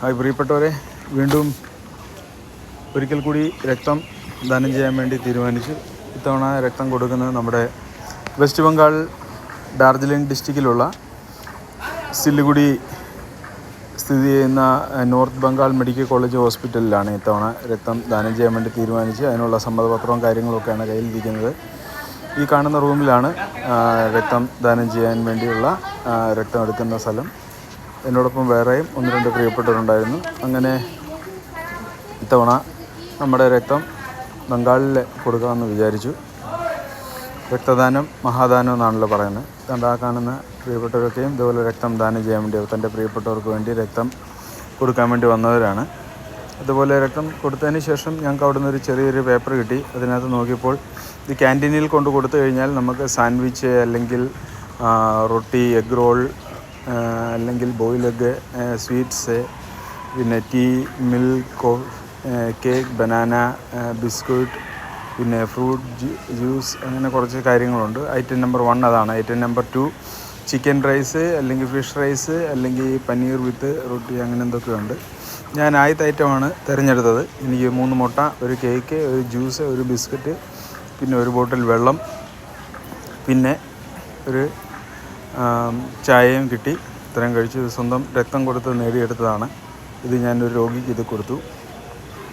Hi പ്രിയപ്പെട്ടവരെ. വീണ്ടും ഒരിക്കൽ കൂടി രക്തം ദാനം ചെയ്യാൻ വേണ്ടി തീരുമാനിച്ചു. ഇത്തവണ രക്തം കൊടുക്കുന്നത് നമ്മുടെ വെസ്റ്റ് ബംഗാൾ ഡാർജിലിംഗ് ഡിസ്ട്രിക്റ്റിലുള്ള സില്ലിഗുഡി സ്ഥിതി ചെയ്യുന്ന നോർത്ത് ബംഗാൾ മെഡിക്കൽ കോളേജ് ഹോസ്പിറ്റലിലാണ് ഇത്തവണ രക്തം ദാനം ചെയ്യാൻ വേണ്ടി തീരുമാനിച്ച് അതിനുള്ള സമ്മതപത്രവും കാര്യങ്ങളൊക്കെയാണ് കയ്യിലിരിക്കുന്നത്. ഈ കാണുന്ന റൂമിലാണ് രക്തം ദാനം ചെയ്യാൻ വേണ്ടിയുള്ള രക്തം എടുക്കുന്ന സ്ഥലം. എന്നോടൊപ്പം വേറെയും ഒന്ന് രണ്ട് പ്രിയപ്പെട്ടവരുണ്ടായിരുന്നു. അങ്ങനെ ഇത്തവണ നമ്മുടെ രക്തം ബംഗാളിൽ കൊടുക്കാമെന്ന് വിചാരിച്ചു. രക്തദാനം മഹാദാനം എന്നാണല്ലോ പറയുന്നത്. കണ്ട കാണുന്ന പ്രിയപ്പെട്ടവരൊക്കെയും ഇതുപോലെ രക്തം ദാനം ചെയ്യാൻ വേണ്ടി തന്റെ പ്രിയപ്പെട്ടവർക്ക് വേണ്ടി രക്തം കൊടുക്കാൻ വേണ്ടി വന്നവരാണ്. അതുപോലെ രക്തം കൊടുത്തതിന് ശേഷം ഞങ്ങൾക്ക് അവിടെ ഒരു ചെറിയൊരു പേപ്പർ കിട്ടി. അതിനകത്ത് നോക്കിയപ്പോൾ ഇത് ക്യാന്റീനിൽ കൊണ്ട് കൊടുത്തു കഴിഞ്ഞാൽ നമുക്ക് സാൻഡ്വിച്ച് അല്ലെങ്കിൽ റൊട്ടി എഗ് റോൾ അല്ലെങ്കിൽ ബോയിൽ എഗ് സ്വീറ്റ്സ് പിന്നെ tea milk cake banana biscuit പിന്നെ ഫ്രൂട്ട് ജ്യൂസ് അങ്ങനെ കുറച്ച് കാര്യങ്ങളുണ്ട്. ഐറ്റം നമ്പർ വൺ അതാണ്. Item number two chicken rice അല്ലെങ്കിൽ ഫിഷ് റൈസ് അല്ലെങ്കിൽ പനീർ വിത്ത് റൊട്ടി അങ്ങനെ എന്തൊക്കെയുണ്ട്. ഞാൻ ആദ്യത്തെ ഐറ്റമാണ് തിരഞ്ഞെടുത്തത്. എനിക്ക് മൂന്ന് മുട്ട ഒരു കേക്ക് ഒരു ജ്യൂസ് ഒരു ബിസ്ക്കറ്റ് പിന്നെ ഒരു ബോട്ടിൽ വെള്ളം പിന്നെ ഒരു ചായയും കിട്ടി. ഇത്രയും കഴിച്ചു സ്വന്തം രക്തം കൊടുത്ത് നേടിയെടുത്തതാണ്. ഇത് ഞാനൊരു രോഗിക്ക് ഇത് കൊടുത്തു.